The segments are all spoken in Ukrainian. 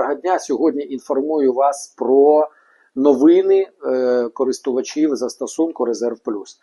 Доброго дня. Сьогодні інформую вас про новини е, користувачів застосунку Резерв Плюс.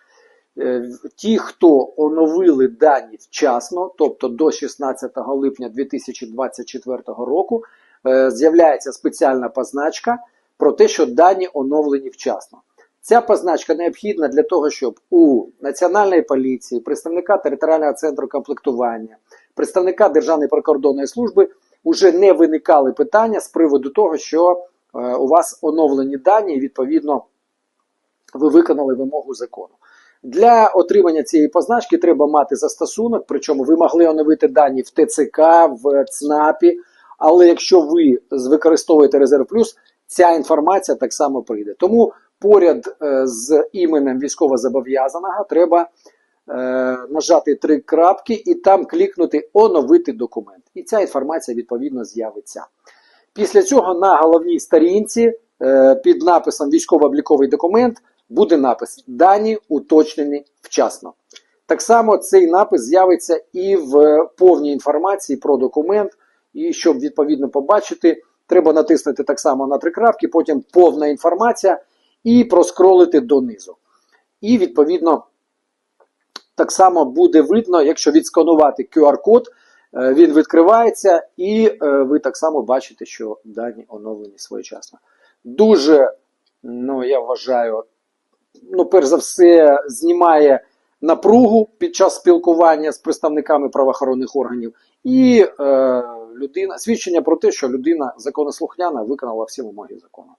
Е, Ті, хто оновили дані вчасно, тобто до 16 липня 2024 року, е, з'являється спеціальна позначка про те, що дані оновлені вчасно. Ця позначка необхідна для того, щоб у Національної поліції, представника територіального центру комплектування, представника Державної прикордонної служби вже не виникали питання з приводу того, що е, у вас оновлені дані, і відповідно ви виконали вимогу закону. Для отримання цієї позначки треба мати застосунок, причому ви могли оновити дані в ТЦК, в ЦНАПі, але якщо ви використовуєте Резерв Плюс, ця інформація так само прийде. Тому поряд е, з іменем військовозобов'язаного треба нажати три крапки і там клікнути Оновити документ. І ця інформація відповідно з'явиться. Після цього на головній сторінці е, під написом військово-обліковий документ буде напис Дані уточнені вчасно. Так само цей напис з'явиться і в повній інформації про документ. І щоб відповідно побачити, треба натиснути так само на три крапки, потім повна інформація і проскролити донизу. І відповідно так само буде видно, якщо відсканувати QR-код, е, він відкривається, і е, ви так само бачите, що дані оновлені своєчасно. Дуже, ну я вважаю, ну, перш за все, знімає напругу під час спілкування з представниками правоохоронних органів, і е, людина свідчення про те, що людина законослухняна виконала всі вимоги закону.